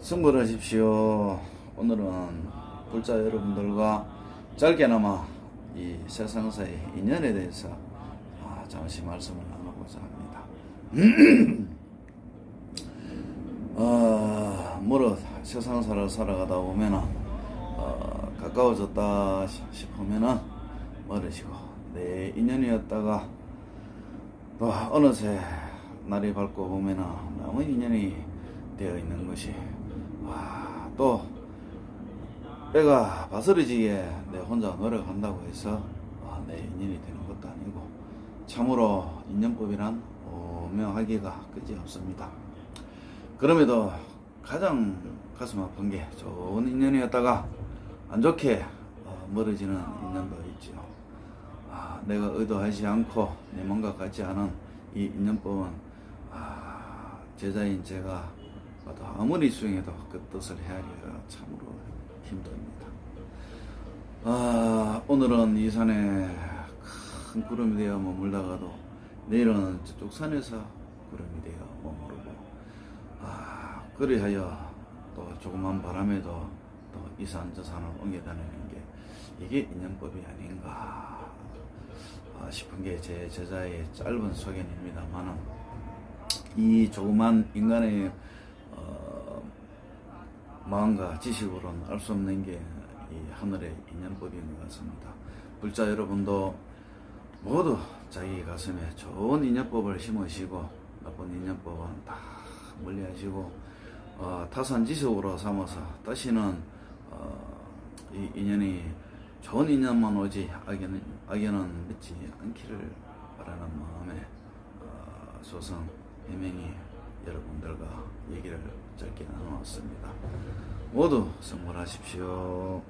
승부하십시오. 오늘은 불자 여러분들과 짧게나마 이 세상사의 인연에 대해서 아, 잠시 말씀을 나누고자 합니다. 어, 뭐로 세상사를 살아가다 보면은 어, 가까워졌다 시- 싶으면은 멀어지고 내 인연이었다가 또 어느새 날이 밝고 보면은 너무 인연이 되어 있는 것이 와, 또 배가 바스러지게 내 혼자 노력한다고 해서 아, 내 인연이 되는 것도 아니고 참으로 인연법이란 오명하기가 끝이 없습니다. 그럼에도 가장 가슴 아픈 게 좋은 인연이었다가 안 좋게 어, 멀어지는 인연도 있죠. 아, 내가 의도하지 않고 내 몸과 같지 않은 이 인연법은 아, 제자인 제가 아무리 수행해도 그 뜻을 헤아리기가 참으로 힘듭니다. 아, 오늘은 이 산에 큰 구름이 되어 머물다가도 내일은 저쪽 산에서 구름이 되어 머무르고 아, 그리하여 또 조그만 바람에도 또 이 산 저 산을 옮겨 다니는 게 이게 인연법이 아닌가 아, 싶은 게 제 제자의 짧은 소견입니다만은 이 조그만 인간의 어, 마음과 지식으로는 알 수 없는 게 이 하늘의 인연법인 것 같습니다. 불자 여러분도 모두 자기 가슴에 좋은 인연법을 심으시고 나쁜 인연법은 다 멀리하시고 어, 타산 지식으로 삼아서 다시는 어, 이 인연이 좋은 인연만 오지 악연은, 악연은 믿지 않기를 바라는 마음에 어, 소성 해명이 여러분들과 얘기를 짧게 나누었습니다. 모두 성불하십시오.